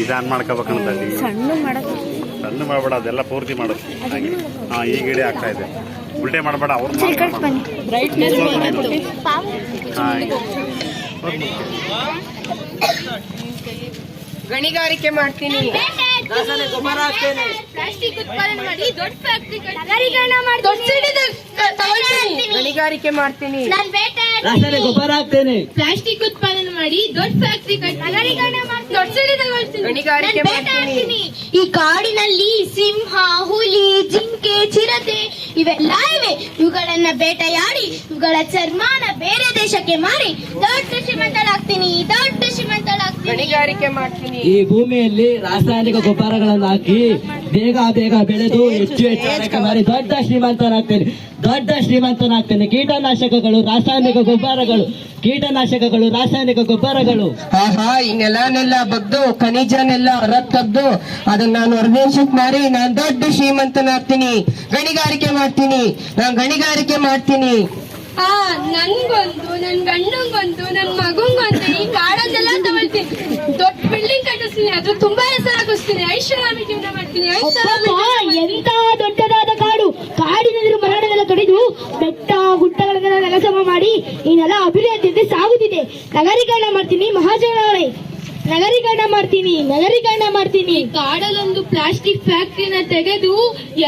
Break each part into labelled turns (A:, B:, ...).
A: ನಿಧಾನ ಮಾಡ್ಕೋಬೇಕಂತ
B: ಸಣ್ಣ ಮಾಡ್ಬೇಡ
A: ಸಣ್ಣ ಮಾಡಬೇಡ ಅದೆಲ್ಲ ಪೂರ್ತಿ ಮಾಡು ಹಾಗೆ. ಹಾಂ ಈಗ ಇಡೀ ಆಗ್ತಾ ಇದೆ. ಉಲ್ಟೆ ಮಾಡಬೇಡ ಅವ್ರು
C: ಗಣಿಗಾರಿಕೆ ಕಡೆ
D: ಪ್ಲಾಸ್ಟಿಕ್ ಉತ್ಪಾದನೆ ಮಾಡಿ ದೊಡ್ಡ ಫ್ಯಾಕ್ಟ್ರಿ ನಗರೀಕರಣ ಮಾಡಿ ದೊಡ್ಡ ತಗೊಳ್ತೀನಿ.
C: ಗಣಿಗಾರಿಕೆ ಮಾಡ್ತೀನಿ.
D: ನಾನು ಬೇಟೆ
E: ರಾಸಾಯನಿಕ ಗೊಬ್ಬರ ಹಾಕ್ತೇನೆ
D: ಪ್ಲಾಸ್ಟಿಕ್ ಉತ್ಪಾದನೆ ಮಾಡಿ ದೊಡ್ಡ ಫ್ಯಾಕ್ಟ್ರಿ ನಗರೀಕರಣ ಮಾಡಿ ದೊಡ್ಡ ಸಿಟಿ ತಗೊಳ್ತೀನಿ.
C: ಗಣಿಗಾರಿಕೆ ಮಾಡ್ತೀನಿ.
D: ಈ ಕಾಡಿನಲ್ಲಿ ಸಿಂಹ ಹುಲಿ ಜಿಂಕೆ ಚಿರತೆ ಇವೆಲ್ಲ ಇವೆ. ಇವುಗಳನ್ನ ಬೇಟೆಯಾಡಿ ಇವುಗಳ ಚರ್ಮಾನ ಬೇರೆ ದೇಶಕ್ಕೆ ಮಾರಿ ದೊಡ್ಡ ಶ್ರೀಮಂತಳಾಗ್ತೀನಿ ದೊಡ್ಡ
C: ಗಣಿಗಾರಿಕೆ ಮಾಡ್ತೀನಿ.
E: ಈ ಭೂಮಿಯಲ್ಲಿ ರಾಸಾಯನಿಕ ಗೊಬ್ಬರಗಳನ್ನು ಹಾಕಿ ಬೇಗ ಬೇಗ ಬೆಳೆದು ಹೆಚ್ಚು ಹೆಚ್ಚು ಮಾಡಿ ದೊಡ್ಡ ಶ್ರೀಮಂತನಾಗ್ತೇನೆ. ದೊಡ್ಡ ಶ್ರೀಮಂತನಾಗ್ತೇನೆ. ಕೀಟನಾಶಕಗಳು ರಾಸಾಯನಿಕ ಗೊಬ್ಬರಗಳು ಕೀಟನಾಶಕಗಳು ರಾಸಾಯನಿಕ ಗೊಬ್ಬರಗಳು.
C: ಆಹಾ ಈ ನೆಲನೆಲ್ಲ ಬಗ್ದು ಖನಿಜನೆಲ್ಲ ಹೊರ ತೆಗ್ದು ಅದನ್ನ ನಾನು ಹೊರದೇಶಕ್ಕೆ ಮಾರಿ ನಾನು ದೊಡ್ಡ ಶ್ರೀಮಂತನಾಗ್ತೀನಿ. ಗಣಿಗಾರಿಕೆ ಮಾಡ್ತೀನಿ. ನಾನು ಗಣಿಗಾರಿಕೆ ಮಾಡ್ತೀನಿ.
D: ಆ ನನ್ಗೊಂದು ನನ್ ಗಂಡಂಗೊಂದು ನನ್ ಮಗಂಗೊಂದು ಈ ಕಾಡಲ್ಲೆಲ್ಲ ತಗೊಳ್ತೀನಿ. ದೊಡ್ಡ ಬಿಲ್ಡಿಂಗ್ ಕಟ್ಟಿಸ್ತೀನಿ ಅದು ತುಂಬಾ ಹೆಸರಾಗಿಸ್ತೀನಿ ಐಶ್ವರಾಮಿ ಜೀವನ ಮಾಡ್ತೀನಿ. ಐಷಾರಾಮಿ
F: ಎಂತಹ ದೊಡ್ಡದಾದ ಕಾಡು? ಕಡಿದು ಬೆಟ್ಟ ಗುಡ್ಡಗಳನ್ನೆಲ್ಲ ನೆಲಸಮ ಮಾಡಿ ಈ ನೆಲ ಅಭಿವೃದ್ಧಿಯಂತೆ ಸಾಗುತ್ತಿದೆ. ನಗರೀಕರಣ ಮಾಡ್ತೀನಿ ಮಹಾಜನಗಳೇ ನಗರೀಕರಣ ಮಾಡ್ತೀನಿ ನಗರೀಕರಣ ಮಾಡ್ತೀನಿ.
D: ಕಾಡಲ್ಲೊಂದು ಪ್ಲಾಸ್ಟಿಕ್ ಫ್ಯಾಕ್ಟ್ರಿನ ತೆಗೆದು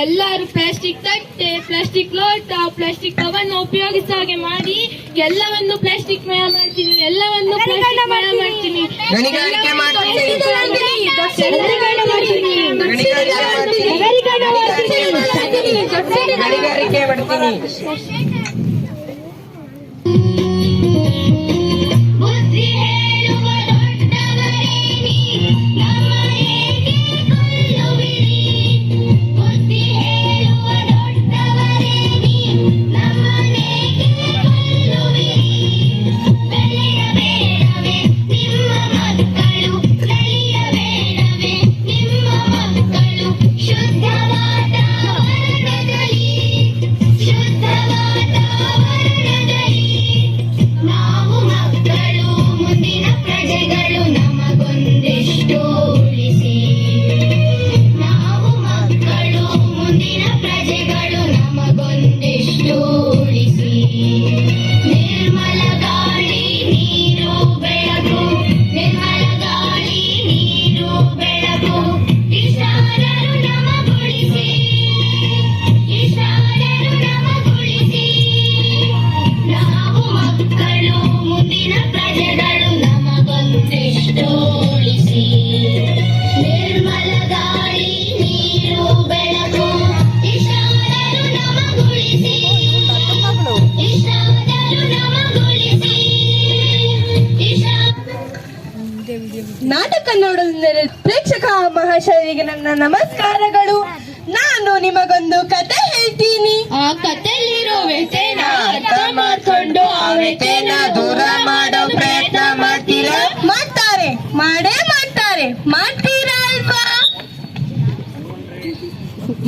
D: ಎಲ್ಲರೂ ಪ್ಲಾಸ್ಟಿಕ್ ತಟ್ಟೆ ಪ್ಲಾಸ್ಟಿಕ್ ಲೋಟ ಪ್ಲಾಸ್ಟಿಕ್ ಕವನ್ನ ಉಪಯೋಗಿಸೋ ಹಾಗೆ ಮಾಡಿ ಎಲ್ಲವನ್ನು ಪ್ಲಾಸ್ಟಿಕ್ ಮಯ ಮಾಡ್ತೀನಿ. ಎಲ್ಲವನ್ನು ಪ್ಲಾಸ್ಟಿಕ್ ಮಯ ಮಾಡ್ತೀನಿ.
C: ಗಣಿಗಾರಿಕೆ ಮಾಡ್ತೀನಿ.
F: ನಗರೀಕರಣ ಮಾಡ್ತೀನಿ.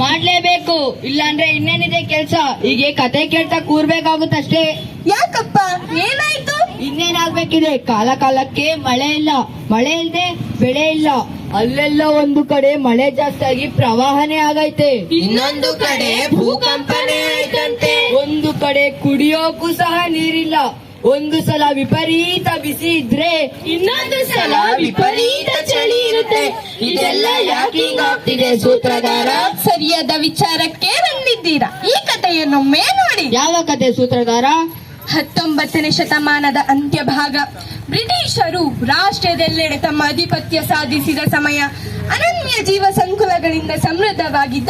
F: ಮಾಡ್ಲೇಬೇಕು. ಇಲ್ಲಾಂದ್ರೆ ಇನ್ನೇನಿದೆ ಕೆಲ್ಸ? ಹೀಗೆ ಕತೆ ಕೇಳ್ತಾ ಕೂರ್ಬೇಕಾಗುತ್ತಷ್ಟೇ.
C: ಯಾಕಪ್ಪ? ಏನಾಯ್ತು?
F: ಇನ್ನೇನಾಗ್ಬೇಕಿದೆ? ಕಾಲ ಕಾಲಕ್ಕೆ ಮಳೆ ಇಲ್ಲ. ಮಳೆ ಇಲ್ದೆ ಬೆಳೆ ಇಲ್ಲ. ಅಲ್ಲೆಲ್ಲ ಒಂದು ಕಡೆ ಮಳೆ ಜಾಸ್ತಿ ಆಗಿ ಪ್ರವಾಹನೇ ಆಗೈತೆ.
C: ಇನ್ನೊಂದು ಕಡೆ ಭೂಕಂಪನೇ ಆಯ್ತಂತೆ.
F: ಒಂದು ಕಡೆ ಕುಡಿಯೋಕು ಸಹ ನೀರಿಲ್ಲ. ಒಂದು ಸಲ ವಿಪರೀತ ಬಿಸಿ ಇದ್ರೆ
C: ಇನ್ನೊಂದು ಸಲ ವಿಪರೀತ ಚಳಿ ಇರುತ್ತೆ. ಇದೆಲ್ಲ ಯಾಕೆ ಆಗ್ತಿದೆ ಸೂತ್ರಧಾರ? ಸರಿಯಾದ ವಿಚಾರಕ್ಕೆ ಬಂದಿದ್ದೀರಾ? ಈ ಕಥೆಯನ್ನೊಮ್ಮೆ ನೋಡಿ.
F: ಯಾವ ಕತೆ ಸೂತ್ರಧಾರ?
C: ಹತ್ತೊಂಬತ್ತನೇ ಶತಮಾನದ ಅಂತ್ಯಭಾಗ. ಬ್ರಿಟಿಷರು ರಾಷ್ಟ್ರದೆಲ್ಲೆಡೆ ತಮ್ಮ ಆಧಿಪತ್ಯ ಸಾಧಿಸಿದ ಸಮಯ ಅನನ್ಯ ಜೀವ ಸಂಕುಲಗಳಿಂದ ಸಮೃದ್ಧವಾಗಿದ್ದ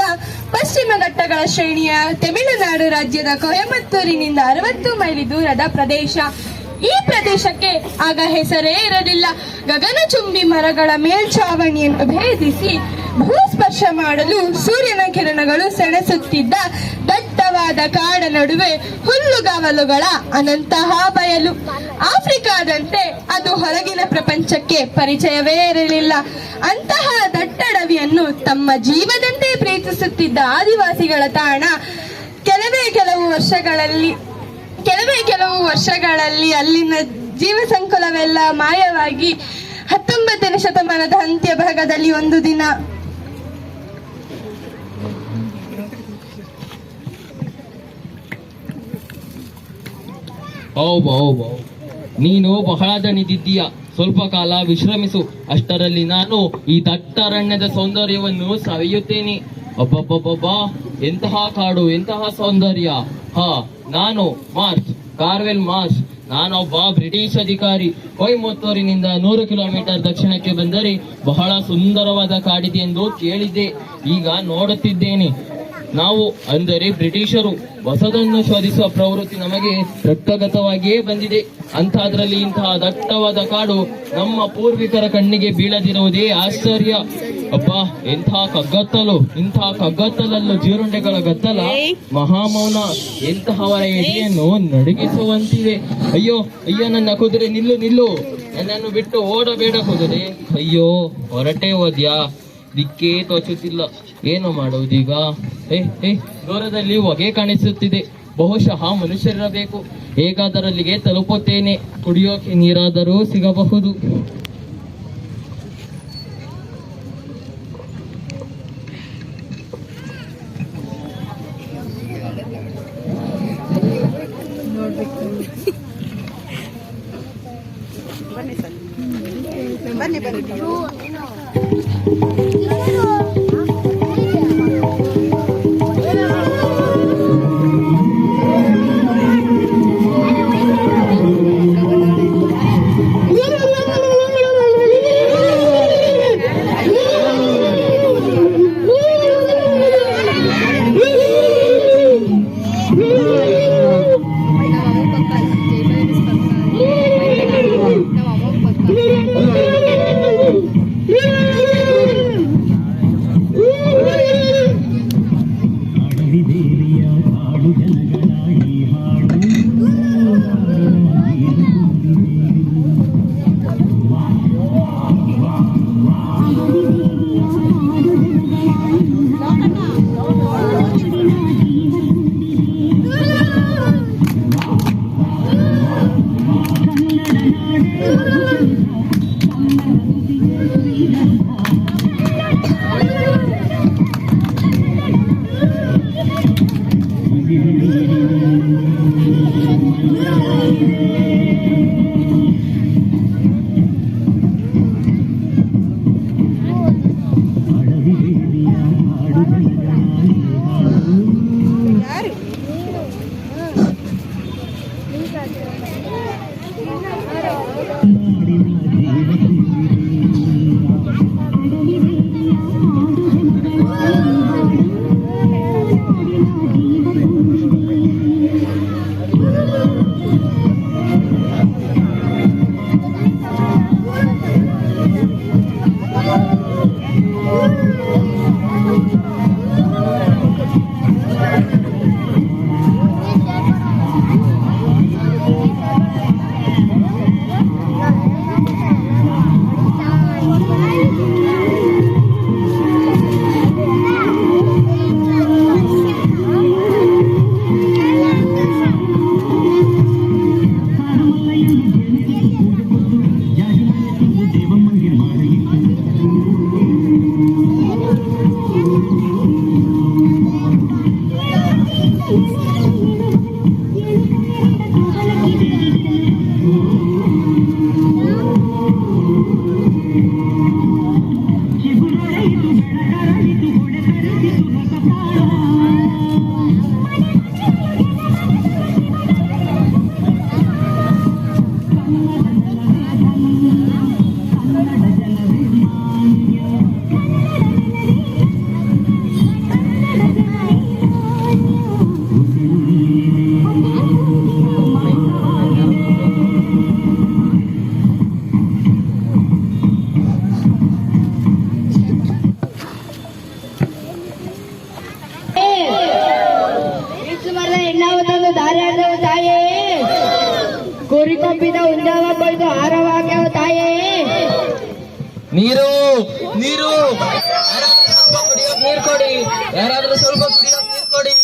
C: ಪಶ್ಚಿಮ ಘಟ್ಟಗಳ ಶ್ರೇಣಿಯ ತಮಿಳುನಾಡು ರಾಜ್ಯದ ಕೊಯಮತ್ತೂರಿನಿಂದ ಅರವತ್ತು ಮೈಲಿ ದೂರದ ಪ್ರದೇಶ. ಈ ಪ್ರದೇಶಕ್ಕೆ ಆಗ ಹೆಸರೇ ಇರಲಿಲ್ಲ. ಗಗನಚುಂಬಿ ಮರಗಳ ಮೇಲ್ಛಾವಣಿಯನ್ನು ಭೇದಿಸಿ ಭೂಸ್ಪರ್ಶ ಮಾಡಲು ಸೂರ್ಯನ ಕಿರಣಗಳು ಸೆಣಸುತ್ತಿದ್ದ ದಟ್ಟವಾದ ಕಾಡ ನಡುವೆ ಹುಲ್ಲುಗಾವಲುಗಳ ಅನಂತಹ ಬಯಲು. ಆಫ್ರಿಕಾದಂತೆ ಅದು ಹೊರಗಿನ ಪ್ರಪಂಚಕ್ಕೆ ಪರಿಚಯವೇ ಇರಲಿಲ್ಲ. ಅಂತಹ ದಟ್ಟಡವಿಯನ್ನು ತಮ್ಮ ಜೀವದಂತೆ ಪ್ರೀತಿಸುತ್ತಿದ್ದ ಆದಿವಾಸಿಗಳ ತಾಣ ಕೆಲವೇ ಕೆಲವು ವರ್ಷಗಳಲ್ಲಿ, ಕೆಲವೇ ಕೆಲವು ವರ್ಷಗಳಲ್ಲಿ ಅಲ್ಲಿನ ಜೀವ ಸಂಕುಲವೆಲ್ಲ ಮಾಯವಾಗಿ ಹತ್ತೊಂಬತ್ತನೇ ಶತಮಾನದ ಅಂತ್ಯ ಭಾಗದಲ್ಲಿ ಒಂದು ದಿನ
G: ಹೌದು ಹೌದು ನೀನು ಬಹಳ ದಣಿದಿದ್ದೀಯ. ಸ್ವಲ್ಪ ಕಾಲ ವಿಶ್ರಮಿಸು. ಅಷ್ಟರಲ್ಲಿ ನಾನು ಈ ದಟ್ಟಾರಣ್ಯದ ಸೌಂದರ್ಯವನ್ನು ಸವಿಯುತ್ತೇನೆ. ಅಬ್ಬಬ್ಬಬ್ಬಬ್ಬಾ, ಎಂತಹ ಕಾಡು, ಎಂತಹ ಸೌಂದರ್ಯ. ಹಾ, ನಾನು ಮಾರ್ಚ್, ಕಾರ್ವೆಲ್ ಮಾರ್ಚ್. ನಾನೊಬ್ಬ ಬ್ರಿಟಿಷ್ ಅಧಿಕಾರಿ. ಕೊಯಮತ್ತೂರಿನಿಂದ ನೂರು ಕಿಲೋಮೀಟರ್ ದಕ್ಷಿಣಕ್ಕೆ ಬಂದರೆ ಬಹಳ ಸುಂದರವಾದ ಕಾಡಿದೆ ಎಂದು ಕೇಳಿದ್ದೆ. ಈಗ ನೋಡುತ್ತಿದ್ದೇನೆ. ನಾವು ಅಂದರೆ ಬ್ರಿಟಿಷರು ಹೊಸದನ್ನು ಶೋಧಿಸುವ ಪ್ರವೃತ್ತಿ ನಮಗೆ ರಕ್ತಗತವಾಗಿಯೇ ಬಂದಿದೆ. ಅಂಥದ್ರಲ್ಲಿ ಇಂತಹ ದಟ್ಟವಾದ ಕಾಡು ನಮ್ಮ ಪೂರ್ವಿಕರ ಕಣ್ಣಿಗೆ ಬೀಳದಿರುವುದೇ ಆಶ್ಚರ್ಯ. ಅಪ್ಪ ಎಂಥ ಕಗ್ಗತ್ತಲು ಇಂತಹ ಕಗ್ಗತ್ತಲಲ್ಲೂ ಜೀರುಂಡೆಗಳ ಗತ್ತಲ ಮಹಾಮೌನ ಎಂತಹವರ ಎಡೆಯನ್ನು ನಡುಗಿಸುವಂತಿವೆ ಅಯ್ಯೋ ಅಯ್ಯೋ ನನ್ನ ಕುದುರೆ ನಿಲ್ಲು ನಿಲ್ಲು. ನನ್ನನ್ನು ಬಿಟ್ಟು ಓಡಬೇಡ ಕುದುರೆ. ಅಯ್ಯೋ ಹೊರಟೇ ಹೋದ್ಯಾ? ದಿಕ್ಕೇ ತೋಚುತ್ತಿಲ್ಲ. ಏನು ಮಾಡುವುದೀಗ ಏ ಏ ದೂರದಲ್ಲಿ ಹೊಗೆ ಕಾಣಿಸುತ್ತಿದೆ. ಬಹುಶಃ ಮನುಷ್ಯರಿರಬೇಕು. ಹೇಗಾದರಲ್ಲಿಗೆ ತಲುಪುತ್ತೇನೆ. ಕುಡಿಯೋಕೆ ನೀರಾದರೂ ಸಿಗಬಹುದು.
E: Miren ढोल सरजी तुझ कपाळा
G: ನೀರು ನೀರು ಕುಡಿಯೋಕ್ ನೀರ್ ಕೊಡಿ ಯಾರಾದ್ರೂ ಸ್ವಲ್ಪ ಕುಡಿಯೋ ನೀರ್ ಕೊಡಿ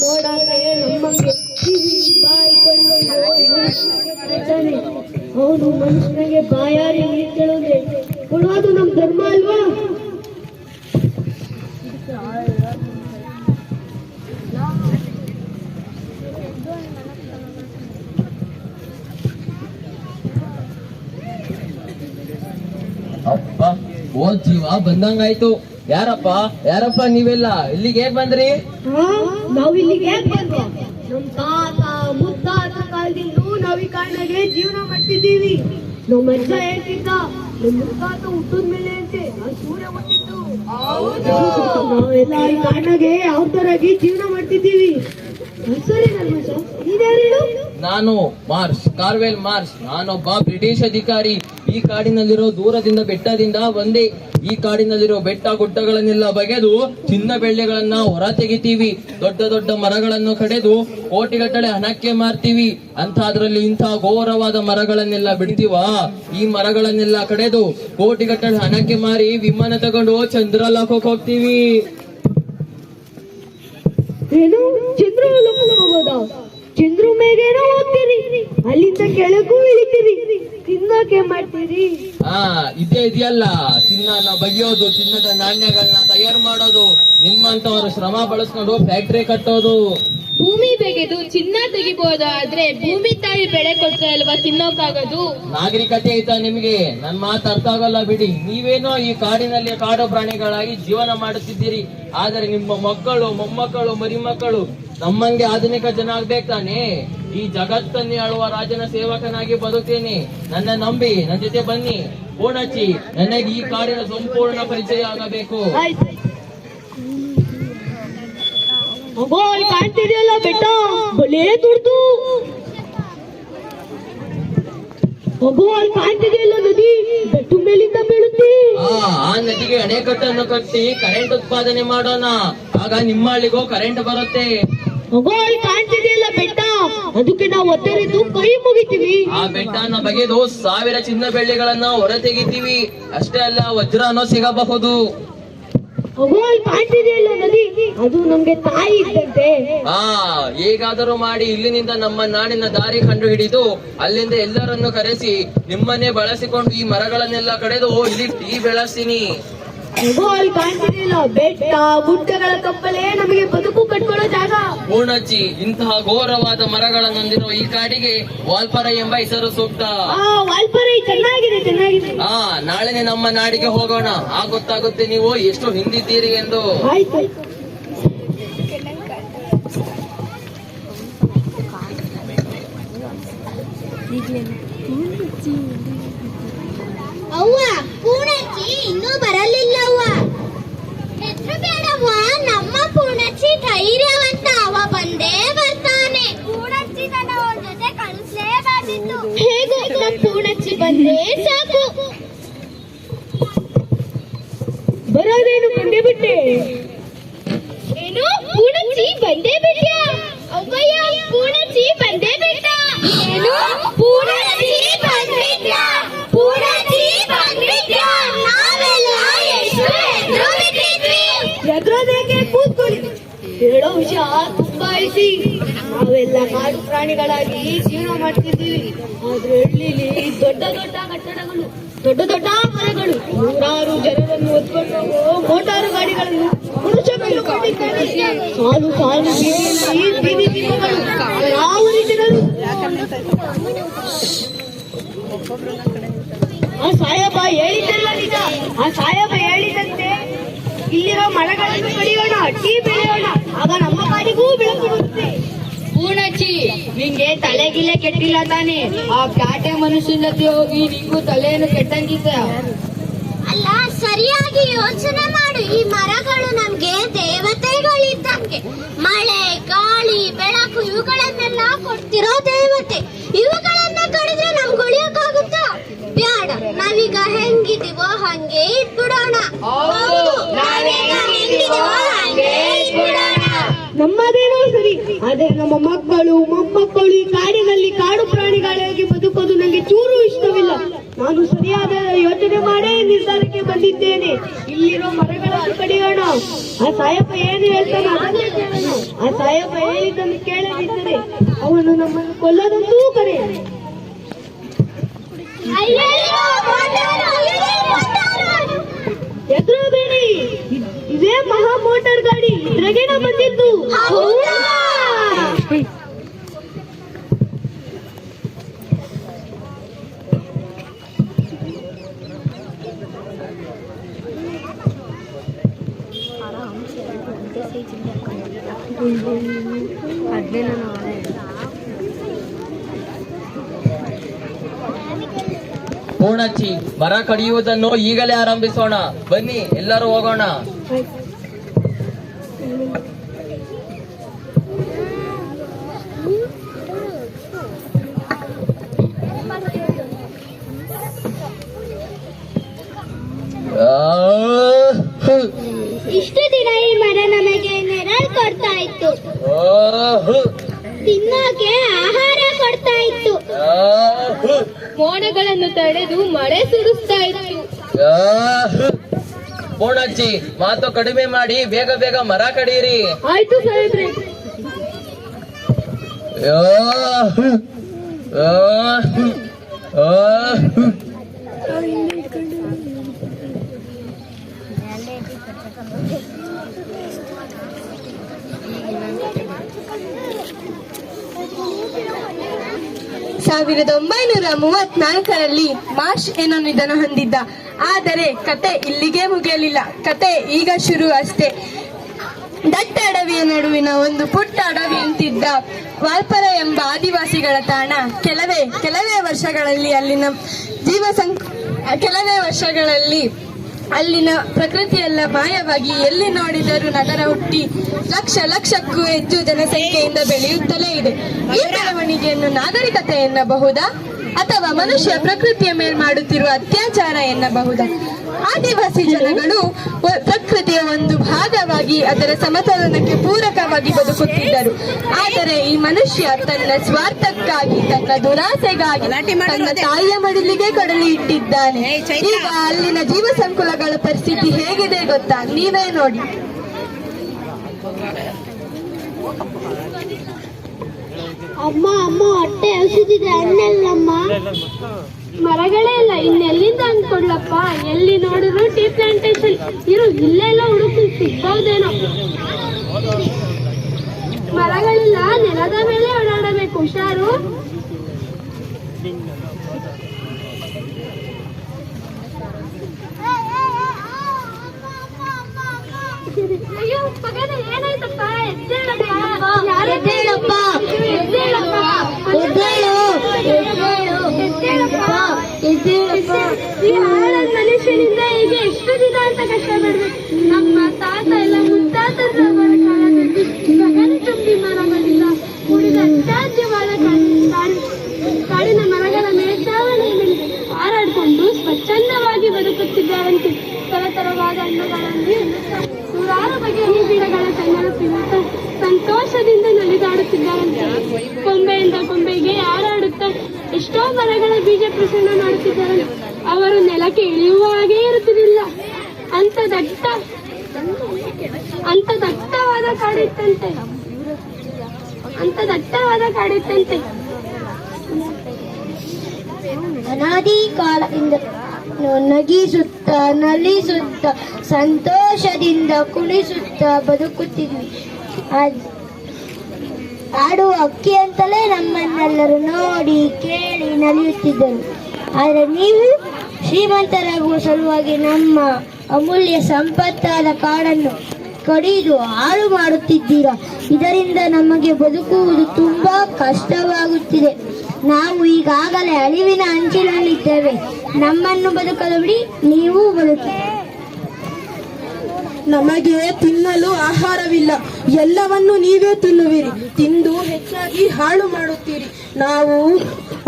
H: ಮೋಡ ಕೈಯಲ್ಲಿ ನಮಗೆ ಮನುಷ್ಯನಿಗೆ ಬಾಯಾರಿ ನೀರು ಕೇಳೋದೆ ಕೊಡೋದು ನಮ್ ಧರ್ಮ ಅಲ್ವಾ?
G: ಅಪ್ಪ ಓ ಜೀವ ಬಂದಂಗಾಯ್ತು. ಯಾರಪ್ಪ? ಯಾರಪ್ಪ ನೀವೆಲ್ಲ? ಇಲ್ಲಿಗೆ ಹೇಗ್ ಬಂದ್ರಿ?
H: ನಾವು ನಾವ್ ಇಲ್ಲಿಗೆ ಹೇಗ್ ಬಂದ್ವಾ? ನಮ್ ತಾತ ಕಾರಣಗೆ ಜೀವನ ಮಾಡ್ತಿದ್ದೀವಿ. ನಮ್ಮ ಅಜ್ಜ ಹೇಳ್ತಿದ್ದ ನಮ್ಮ ಮುತ್ತಾತ ಹುಟ್ಟದ ಮೇಲೆ ಅಂತೆ ಸೂರ್ಯ ಹುಟ್ಟಿದ್ದು ನಾವೆಲ್ಲ ಈ ಕಾರಣಗೆ ಯಾವ ತರಾಗಿ ಜೀವನ ಮಾಡ್ತಿದ್ದೀವಿ. ಸರಿ
G: ನಾನು ಮಾರ್ಸ್ ಕಾರ್ವೆಲ್ ಮಾರ್ಸ್. ನಾನೊಬ್ಬ ಬ್ರಿಟಿಷ್ ಅಧಿಕಾರಿ. ಈ ಕಾಡಿನಲ್ಲಿರೋ ದೂರದಿಂದ, ಬೆಟ್ಟದಿಂದ ಬಂದೆ ಈ ಕಾಡಿನಲ್ಲಿರೋ ಬೆಟ್ಟ ಗುಡ್ಡಗಳನ್ನೆಲ್ಲ ಬಗೆದು ಚಿನ್ನ ಬೆಳ್ಳೆಗಳನ್ನ ಹೊರ ತೆಗಿತೀವಿ. ದೊಡ್ಡ ದೊಡ್ಡ ಮರಗಳನ್ನು ಕಡೆದು ಕೋಟಿಗಟ್ಟಲೆ ಹಣಕ್ಕೆ ಮಾರ್ತೀವಿ. ಅಂತಾದ್ರಲ್ಲಿ ಇಂಥ ಘೋರವಾದ ಮರಗಳನ್ನೆಲ್ಲ ಬಿಡ್ತೀವ? ಈ ಮರಗಳನ್ನೆಲ್ಲ ಕಡೆದು ಕೋಟಿಗಟ್ಟಲೆ ಹಣಕ್ಕೆ ಮಾರಿ ವಿಮಾನ ತಗೊಂಡು ಚಂದ್ರಲೋಕಕ್ಕೆ ಹೋಗ್ತೀವಿ.
H: ಏನು? ಚಂದ್ರ ಚಂದ್ರ ಮೇಗೇನೋ ಹೋಗ್ತೀರಿ ಅಲ್ಲಿಂದ ಕೆಳಗೂ ಇಳಿತೀರಿ. ತಿನ್ನೋಕೆ ಮಾಡ್ತೀರಿ.
G: ಹಾ ಇದೇ ಇದೆಯಲ್ಲ? ಚಿನ್ನ ಬಗೆಯೋದು ಚಿನ್ನದ ನಾಣ್ಯಗಳನ್ನ ತಯಾರು ಮಾಡೋದು. ನಿಮ್ಮಂತವರು ಶ್ರಮ ಬಳಸ್ಕೊಂಡು ಫ್ಯಾಕ್ಟ್ರಿ ಕಟ್ಟೋದು.
I: ಭೂಮಿ ಬೆಗೆದು ಚಿನ್ನ ತೆಗಿಬಹುದಾದ್ರೆ ಭೂಮಿ ತಾಯಿ ಬೆಳೆ ಕೊಟ್ರೆ ಅಲ್ವಾ ತಿನ್ನೋಕಾಗೋದು
G: ನಾಗರಿಕತೆ ಐತಾ ನಿಮ್ಗೆ? ನನ್ ಮಾತು ಅರ್ಥ ಆಗಲ್ಲ ಬಿಡಿ. ನೀವೇನೋ ಈ ಕಾಡಿನಲ್ಲಿ ಕಾಡು ಪ್ರಾಣಿಗಳಾಗಿ ಜೀವನ ಮಾಡುತ್ತಿದ್ದೀರಿ. ಆದರೆ ನಿಮ್ಮ ಮಕ್ಕಳು ಮೊಮ್ಮಕ್ಕಳು ಮರಿಮಕ್ಕಳು ನಮ್ಮಂಗೆ ಆಧುನಿಕ ಜನ ಆಗ್ಬೇಕಾನೆ. ಈ ಜಗತ್ತನ್ನೇ ಆಳುವ ರಾಜನ ಸೇವಕನಾಗಿ ಬದುಕ್ತೇನೆ. ನನ್ನ ನಂಬಿ ನನ್ನ ಜೊತೆ ಬನ್ನಿ. ಓಣಚ್ಚಿ ನನಗೆ ಈ ಕಾರ್ಯದ ಸಂಪೂರ್ಣ ಪರಿಚಯ ಆಗಬೇಕು.
H: ಆಯ್ತು ಅಗೋ ಅಲ್ಲಿ ಕಾಣ್ತಿದೆಯಲ್ಲ ಬೆಟ್ಟ? ಬಲೇ ದುಡ್ದು ಅಗೋ ಅಲ್ಲಿ ಕಾಣ್ತಿದೆಯಲ್ಲ ನದಿ? ಬೆಟ್ಟು ಮೇಲಿಂದ ಬೀಳುತ್ತೆ.
G: ಆ ಆ ನದಿಗೆ ಅಣೆಕಟ್ಟನ್ನು ಕಟ್ಟಿ ಕರೆಂಟ್ ಉತ್ಪಾದನೆ ಮಾಡೋಣ. ಆಗ ನಿಮ್ಮ ಹಳ್ಳಿಗೂ ಕರೆಂಟ್ ಬರುತ್ತೆ.
H: ಅಗೋ ಅಲ್ಲಿ ಕಾಣ್ತಿದೆಯಲ್ಲ ಬೆಟ್ಟ? ಅದಕ್ಕೆ ನಾವು ಒತ್ತರಿದ್ದು ಕೈ ಮುಗಿತೀವಿ.
G: ಆ ಬೆಟ್ಟನ ಬಗೆದು ಸಾವಿರ ಚಿನ್ನ ಬೆಳ್ಳಿಗಳನ್ನ ಹೊರ ತೆಗಿತೀವಿ ಅಷ್ಟೇ ಅಲ್ಲ ವಜ್ರನೂ ಸಿಗಬಹುದು.
H: ಅಲ್ಲಿ ಕಾಣ್ತಿದೆಯಲ್ಲ ನದಿ? ಅದು ನಮ್ಗೆ ತಾಯಿ ಇದ್ದಂತೆ.
G: ಆ ಹೇಗಾದರೂ ಮಾಡಿ ಇಲ್ಲಿನಿಂದ ನಮ್ಮ ನಾಡಿನ ದಾರಿ ಕಂಡು ಹಿಡಿದು ಅಲ್ಲಿಂದ ಎಲ್ಲರನ್ನು ಕರೆಸಿ ನಿಮ್ಮನ್ನೇ ಬಳಸಿಕೊಂಡು ಈ ಮರಗಳನ್ನೆಲ್ಲ ಕಡೆದು ಇಲ್ಲಿ ಟೀ ಬೆಳೆಸ್ತೀನಿ.
H: ಅಲ್ಲಿ ಕಾಣ್ತಿದೆಯಲ್ಲ ಬೆಟ್ಟ ಗುಡ್ಡಗಳ ಕಪ್ಪಲೇ ನಮಗೆ ಬದುಕು ಕಟ್ಕೊಳ್ಳೋ ಜಾಗ.
G: ಪೂರ್ಣಜ್ಜಿ ಇಂತಹ ಘೋರವಾದ ಮರಗಳನ್ನು ಹೊಂದಿರುವ ಈ ಕಾಡಿಗೆ ವಾಲ್ಪರ ಎಂಬ ಹೆಸರು ಸೂಕ್ತ.
H: ಆ ವಾಲ್ಪರೆ ಚೆನ್ನಾಗಿದೆ ಚೆನ್ನಾಗಿದೆ.
G: ಆ ನಾಳೆನೆ ನಮ್ಮ ನಾಡಿಗೆ ಹೋಗೋಣ. ಆ ಗೊತ್ತಾಗುತ್ತೆ ನೀವು ಎಷ್ಟು ಹಿಂದಿದ್ದೀರಿ ಎಂದು.
H: ಆಯ್ತು.
D: ಅವ್ವ ಪೂಣಚ್ಚಿ ಇನ್ನೂ ಬರಲಿಲ್ಲವ್ವ ಹೆಸರು ಬೇಡವ್ವ ನಮ್ಮ ಪೂಣಚ್ಚಿ ಧೈರ್ಯವಂತ ಅವ ಬಂದೇ ಬರ್ತಾನೆ ಪೂಣಚ್ಚಿ ನನ್ನ ಅವನ ಜೊತೆ ಕಳಿಸ್ಲೇಬಾರ್ದಿತ್ತು ಹೇಗೋ ನಮ್ಮ ಬಂದೇ ಸಾಕು.
H: ಬರೋದೇನು ಬಂದೇ ಬಿಟ್ಟೆ?
D: ಏನು? ಪೂಣಚ್ಚಿ ಬಂದೇ ಬಿಟ್ಟ. ಅವ್ವಯ್ಯ ಪೂಣಚ್ಚಿ ಬಂದೇ ಬಿಟ್ಟ. ಏನು? ಪೂಣಚ್ಚಿ ಬಂದ್ಬಿಟ್ಟ ಪೂಣಚ್ಚಿ ಬಂದ್ಬಿಟ್ಟ ನಾವೆಲ್ಲ ಎಷ್ಟು ಎದ್ರು ಬಿಟ್ಟಿದ್ವಿ.
H: ಎದುರೋದೇಕೆ? ಕೂತ್ಕೊಳ್ಳಿ. ಹೇಳೋ ವಿಷಯ ತುಂಬಾ ಐತಿ ನಾವೆಲ್ಲ ಕಾಡು ಪ್ರಾಣಿಗಳಾಗಿ ಜೀವನ ಮಾಡ್ತಿದ್ದೀವಿ. ಆದ್ರೆ ಹಳ್ಳಿಲಿ ದೊಡ್ಡ ದೊಡ್ಡ ಕಟ್ಟಡಗಳು, ದೊಡ್ಡ ದೊಡ್ಡ ಮರಗಳು, ನೂರಾರು ಜನರನ್ನು ಹೊತ್ಕೊಂಡು ಮೋಟಾರು ಗಾಡಿಗಳನ್ನು ಕಾಲು ಕಾಲು ಸಾಲು ಸಾಲು ಯಾವ ಆ ಸಾಯಬ ಹೇಳಿದ್ದಲ್ಲ ನಿಜ. ಆ ಸಾಯಬ ಹೇಳಿದಂತೆ ಇಲ್ಲಿರೋ ಮರಗಳನ್ನು ಕಡಿಯೋಣ ಟೀ ಬೆಳೆಯೋಣ. ಆಗ ನಮ್ಮ ಕಾಡಿಗೂ ಬೆಳಕು ಬರುತ್ತೆ.
I: ಪೂರ್ಣಚ್ಚಿ ನಿಂಗೆ ತಲೆಗಿಲೆ ಕೆಟ್ಟಿಲ್ಲ ತಾನೆ. ಆ ಪ್ಯಾಟೆ ಮನುಷ್ಯನ ಜೊತೆ ಹೋಗಿ ನಿಂಗೂ ತಲೆಯನ್ನು ಕೆಟ್ಟಂಗಿದ್ದ
D: ಅಲ್ಲ, ಸರಿಯಾಗಿ ಯೋಚನೆ ಮಾಡು. ಈ ಮರಗಳು ನಮ್ಗೆ ದೇವತೆಗಳಿದ್ದಂಗೆ. ಮಳೆ, ಗಾಳಿ, ಬೆಳಕು, ಇವುಗಳನ್ನೆಲ್ಲ ಕೊಡ್ತಿರೋ
H: ಆದ್ರೆ ನಮ್ಮ ಮಕ್ಕಳು ಮೊಮ್ಮಕ್ಕಳು ಈ ಕಾಡಿನಲ್ಲಿ ಕಾಡು ಪ್ರಾಣಿಗಳಾಗಿ ಬದುಕೋದು ನನಗೆ ಚೂರು ಇಷ್ಟವಿಲ್ಲ. ನಾನು ಸರಿಯಾದ ಯೋಚನೆ ಮಾಡೇ ನಿರ್ಧಾರಕ್ಕೆ ಬಂದಿದ್ದೇನೆ. ಇಲ್ಲಿರೋ ಮರಗಳನ್ನು ಕಡಿಯೋಣ. ಆ ಸಾಯಪ್ಪ ಏನು ಹೇಳ್ತಾನೆ ಆ ಸಾಯಪ್ಪ ಹೇಳಿದ್ದನ್ನು ಕೇಳದಿದ್ದರೆ ಅವನು ನಮ್ಮನ್ನು ಕೊಲ್ಲದಂತೂ ಕರೆ
D: ಎದುರಬೇಡಿ ಇದೇ ಮಹಾ ಮೋಟಾರ್ ಗಾಡಿ. ಇದ್ರಗೇನ ಬಂದಿದ್ದು.
G: ಪೂರ್ಣಚ್ಚಿ ಮರ ಕಡಿಯುವುದನ್ನು ಈಗಲೇ ಆರಂಭಿಸೋಣ. ಬನ್ನಿ ಎಲ್ಲರೂ ಹೋಗೋಣ
D: ಇಷ್ಟು ದಿನ ಈ ಮರ ನಮಗೆ ನೆರಳು ಕೊಡ್ತಾ ಇತ್ತು ತಿನ್ನೋಕೆ ಆಹಾರ ಕೊಡ್ತಾ ಇತ್ತು
J: ಮೋಡಗಳನ್ನು ತಡೆದು ಮಳೆ ಸುರಿಸ್ತಾ ಇತ್ತು
G: ಪೂರ್ಣಚ್ಚಿ ಮಾತು ಕಡಿಮೆ ಮಾಡಿ ಬೇಗ ಬೇಗ ಮರ ಕಡಿಯಿರಿ.
D: ಆಯ್ತು ಸಾಹೇಬ್ರೆ.
C: ಸಾವಿರದ ಒಂಬೈನೂರ ಮೂವತ್ನಾಲ್ಕರಲ್ಲಿ ಮಾರ್ಷ್ ಏನೋ ನಿಧನ ಹೊಂದಿದ್ದ? ಆದರೆ ಕತೆ ಇಲ್ಲಿಗೆ ಮುಗಿಯಲಿಲ್ಲ. ಕತೆ ಈಗ ಶುರು ಅಷ್ಟೇ. ದಟ್ಟ ಅಡವಿಯ ನಡುವಿನ ಒಂದು ಪುಟ್ಟ ಅಡವಿ ಅಂತಿದ್ದ ವಾಲ್ಪರ ಎಂಬ ಆದಿವಾಸಿಗಳ ತಾಣ ಕೆಲವೇ ಕೆಲವೇ ವರ್ಷಗಳಲ್ಲಿ ಅಲ್ಲಿನ ಜೀವ ಸಂ ಕೆಲವೇ ವರ್ಷಗಳಲ್ಲಿ ಅಲ್ಲಿನ ಪ್ರಕೃತಿಯೆಲ್ಲ ಮಾಯವಾಗಿ ಎಲ್ಲಿ ನೋಡಿದರೂ ನಗರ ಹುಟ್ಟಿ ಲಕ್ಷ ಲಕ್ಷಕ್ಕೂ ಹೆಚ್ಚು ಜನಸಂಖ್ಯೆಯಿಂದ ಬೆಳೆಯುತ್ತಲೇ ಇದೆ. ಈ ಬೆಳವಣಿಗೆಯನ್ನು ನಾಗರಿಕತೆ ಎನ್ನಬಹುದಾ? ಅಥವಾ ಮನುಷ್ಯ ಪ್ರಕೃತಿಯ ಮೇಲೆ ಮಾಡುತ್ತಿರುವ ಅತ್ಯಾಚಾರ ಎನ್ನಬಹುದಾ? ಆದಿವಾಸಿ ಜನಗಳು ಪ್ರಕೃತಿಯ ಒಂದು ಭಾಗವಾಗಿ ಅದರ ಸಮತೋಲನಕ್ಕೆ ಪೂರಕವಾಗಿ ಬದುಕುತ್ತಿದ್ದರು. ಆದರೆ ಈ ಮನುಷ್ಯ ತನ್ನ ಸ್ವಾರ್ಥಕ್ಕಾಗಿ ತನ್ನ ದುರಾಸೆಗಾಗಿ ತನ್ನ ತಾಯಿಯ ಮಡಿಲಿಗೆ ಕೊಡಲಿ ಇಟ್ಟಿದ್ದಾನೆ. ಈಗ ಅಲ್ಲಿನ ಜೀವ ಸಂಕುಲಗಳ ಪರಿಸ್ಥಿತಿ ಹೇಗಿದೆ ಗೊತ್ತಾ? ನೀವೇ ನೋಡಿ.
D: ಅಮ್ಮ ಅಮ್ಮ ಹೊಟ್ಟೆ ಹಸಿದಿದೆ ಹಣ್ಣಲ್ಲಮ್ಮ ಮರಗಳೇ ಇಲ್ಲ ಇನ್ನೆಲ್ಲಿಂದ ಅನ್ಕೊಡ್ಲಪ್ಪ ಎಲ್ಲಿ ನೋಡಿದ್ರು ಟೀ ಪ್ಲಾಂಟೇಶನ್ ಇರು, ಇಲ್ಲೆಲ್ಲ ಹುಡುಕಿ ಸಿಗ್ಬಹುದೇನೋ ಮರಗಳಿಲ್ಲ, ನೆಲದ ಮೇಲೆ ಓಡಾಡಬೇಕು, ಹುಷಾರು. ಅಯ್ಯೋ ಏನಾಯ್ತಪ್ಪ? ಎದ್ದೇಳಪ್ಪ ಎದ್ದೇಳು ಎದ್ದೇಳಪ್ಪ ಎದ್ದೇಳಪ್ಪ ಈ ಹಾಳಾದ ಮನುಷ್ಯನಿಂದ ಈಗ ಎಷ್ಟು ದಿನ ಅಂತ ಕಷ್ಟ ನಮ್ಮ ತಾತ ಎಲ್ಲ ಮುತ್ತಾತರ ಕಾಲದಲ್ಲಿ ಗಗನ ತುಂಬಿ ಬಂದಿಲ್ಲ ಕೂಡಿದ ಅಸಾಧ್ಯವಾದ ಕಾಡು- ಕಾಡು- ಕಾಡಿನ ಮರಗಳ ಮೇಲ್ಛಾವಣಿಯಲ್ಲಿ ಹಾರಾಡಿಕೊಂಡು ಸ್ವಚ್ಛಂದವಾಗಿ ಬದುಕುತ್ತಿದ್ದಾರಂತೆ. ತರತರವಾದ ಎನ್ನುತ್ತಾ ನೂರಾರು ಬಗೆಯ ಗಿಡಗಳ ತಿನ್ನುತ್ತಾ ಸಂತೋಷದಿಂದ ನಲಿದಾಡುತ್ತಿದ್ದಾರಂತೆ ಕೊಂಬೆಯಿಂದ ಎಷ್ಟೋ ಮರಗಳ ಬೀಜ ಪ್ರಸರಣ ಮಾಡುತ್ತಿದ್ದಾರೆ. ಅವರು ನೆಲಕ್ಕೆ ಇಳಿಯುವ ಹಾಗೆ ಇರುತ್ತಿರಲಿಲ್ಲ. ಅಂತ ದಟ್ಟ ಅಂತ ದಟ್ಟವಾದ ಕಾಡಿತ್ತಂತೆ. ಅಂತ ದಟ್ಟವಾದ ಕಾಡಿತ್ತಂತೆ. ಅನಾದಿ ಕಾಲದಿಂದ ನಗಿಸುತ್ತ ನಲಿಸುತ್ತ, ಸಂತೋಷದಿಂದ ಕುಣಿಸುತ್ತ ಬದುಕುತ್ತಿದ್ವಿ. ಆಡುವ ಅಕ್ಕಿ ಅಂತಲೇ ನಮ್ಮನ್ನೆಲ್ಲರೂ ನೋಡಿ ಕೇಳಿ ನಲಿಯುತ್ತಿದ್ದರು. ಆದರೆ ನೀವು ಶ್ರೀಮಂತರಾಗುವ ಸಲುವಾಗಿ ನಮ್ಮ ಅಮೂಲ್ಯ ಸಂಪತ್ತಾದ ಕಾಡನ್ನು ಕಡಿದು ಹಾಳು ಮಾಡುತ್ತಿದ್ದೀರಾ? ಇದರಿಂದ ನಮಗೆ ಬದುಕುವುದು ತುಂಬಾ ಕಷ್ಟವಾಗುತ್ತಿದೆ. ನಾವು ಈಗಾಗಲೇ ಅಳಿವಿನ ಅಂಚಿನಲ್ಲಿದ್ದೇವೆ. ನಮ್ಮನ್ನು ಬದುಕಲು ಬಿಡಿ, ನೀವು ಬದುಕಿ.
K: ನಮಗೆ ತಿನ್ನಲು ಆಹಾರವಿಲ್ಲ. ಎಲ್ಲವನ್ನು ನೀವೇ ತಿನ್ನುವಿರಿ. ತಿಂದು ಹೆಚ್ಚಾಗಿ ಹಾಳು ಮಾಡುತ್ತೀರಿ. ನಾವು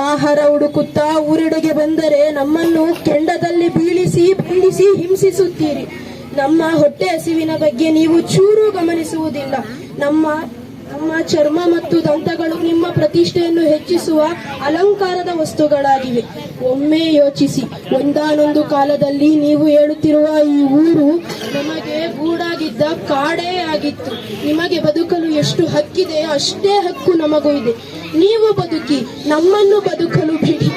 K: ಆಹಾರ ಹುಡುಕುತ್ತಾ ಊರೆಡೆಗೆ ಬಂದರೆ ನಮ್ಮನ್ನು ಕೆಂಡದಲ್ಲಿ ಬೀಳಿಸಿ ಬೀಳಿಸಿ ಹಿಂಸಿಸುತ್ತೀರಿ. ನಮ್ಮ ಹೊಟ್ಟೆ ಹಸಿವಿನ ಬಗ್ಗೆ ನೀವು ಚೂರು ಗಮನಿಸುವುದಿಲ್ಲ. ನಮ್ಮ ನಮ್ಮ ಚರ್ಮ ಮತ್ತು ದಂತಗಳು ನಿಮ್ಮ ಪ್ರತಿಷ್ಠೆಯನ್ನು ಹೆಚ್ಚಿಸುವ ಅಲಂಕಾರದ ವಸ್ತುಗಳಾಗಿವೆ. ಒಮ್ಮೆ ಯೋಚಿಸಿ. ಒಂದಾನೊಂದು ಕಾಲದಲ್ಲಿ ನೀವು ಹೇಳುತ್ತಿರುವ ಈ ಊರು ನಮಗೆ ಗೂಡಾಗಿದ್ದ ಕಾಡೇ ಆಗಿತ್ತು. ನಿಮಗೆ ಬದುಕಲು ಎಷ್ಟು ಹಕ್ಕಿದೆ ಅಷ್ಟೇ ಹಕ್ಕು ನಮಗೂ ಇದೆ. ನೀವು ಬದುಕಿ, ನಮ್ಮನ್ನು ಬದುಕಲು ಬಿಡಿ.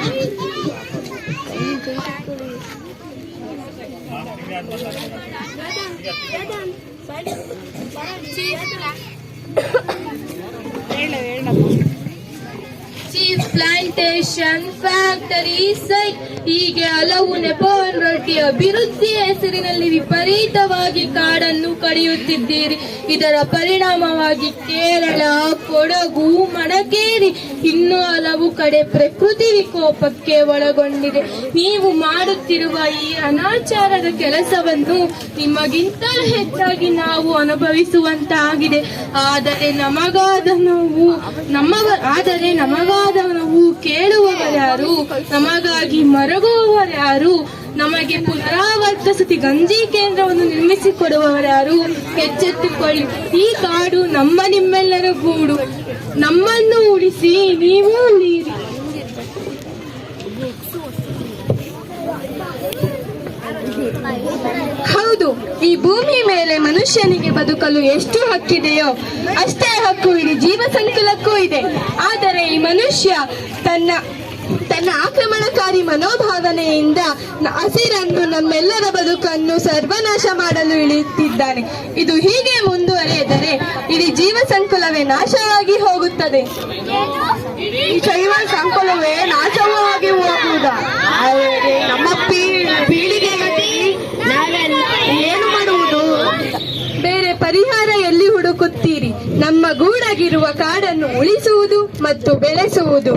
C: ir la. Plantation factory site ಹೀಗೆ ಹಲವು ನೆಪೋನ್ ರೊಟ್ಟಿ ಅಭಿವೃದ್ಧಿ ಹೆಸರಿನಲ್ಲಿ ವಿಪರೀತವಾಗಿ ಕಾಡನ್ನು ಕಡಿಯುತ್ತಿದ್ದೀರಿ. ಇದರ ಪರಿಣಾಮವಾಗಿ ಕೇರಳ, ಕೊಡಗು ಮಡಕೇರಿ ಇನ್ನೂ ಹಲವು ಕಡೆ ಪ್ರಕೃತಿ ವಿಕೋಪಕ್ಕೆ ಒಳಗೊಂಡಿದೆ. ನೀವು ಮಾಡುತ್ತಿರುವ ಈ ಅನಾಚಾರದ ಕೆಲಸವನ್ನು ನಿಮಗಿಂತ ಹೆಚ್ಚಾಗಿ ನಾವು ಅನುಭವಿಸುವಂತಾಗಿದೆ. ಆದರೆ ನಮಗಾದ ನೋವು ನಮ್ಮ ಆದರೆ ನಮಗಾದ ನೋವು ಕೇಳುವವರ್ಯಾರು ನಮಗಾಗಿ ಮರಗುವವರ್ಯಾರು ನಮಗೆ ಪುನರಾವರ್ತಿಸತಿ ಗಂಜಿ ಕೇಂದ್ರವನ್ನು ನಿರ್ಮಿಸಿಕೊಡುವವರ್ಯಾರು ಎಚ್ಚೆತ್ತುಕೊಳ್ಳಿ. ಈ ಕಾಡು ನಮ್ಮ ನಿಮ್ಮೆಲ್ಲರ ಗೂಡು. ನಮ್ಮನ್ನು ಉಳಿಸಿ, ನೀವು ಉಳಿಯಿರಿ
I: ಹೌದು, ಈ ಭೂಮಿ ಮೇಲೆ ಮನುಷ್ಯನಿಗೆ ಬದುಕಲು ಎಷ್ಟು ಹಕ್ಕಿದೆಯೋ ಅಷ್ಟೇ ಹಕ್ಕು ಇಡೀ ಜೀವ ಸಂಕುಲಕ್ಕೂ ಇದೆ. ಆದರೆ ಈ ಮನುಷ್ಯ ತನ್ನ ತನ್ನ ಆಕ್ರಮಣಕಾರಿ ಮನೋಭಾವನೆಯಿಂದ ಹಸಿರನ್ನು ನಮ್ಮೆಲ್ಲರ ಬದುಕನ್ನು ಸರ್ವನಾಶ ಮಾಡಲು ಇಳಿಯುತ್ತಿದ್ದಾನೆ. ಇದು ಹೀಗೆ ಮುಂದುವರೆದರೆ ಇಡೀ ಜೀವ ಸಂಕುಲವೇ ನಾಶವಾಗಿ ಹೋಗುತ್ತದೆ. ಈ ಜೈವ ಸಂಕುಲವೇ ನಾಶವಾಗಿ ಹೋಗುವುದ? ನಮ್ಮ ಪೀಳಿಗೆಯಲ್ಲಿ ನಾವೆಲ್ಲ ಏನು ಮಾಡುವುದು ಬೇರೆ ಪರಿಹಾರ ಎಲ್ಲಿ ಹುಡುಕುತ್ತೀರಿ ನಮ್ಮ ಗೂಡಾಗಿರುವ ಕಾಡನ್ನು ಉಳಿಸುವುದು ಮತ್ತು ಬೆಳೆಸುವುದು.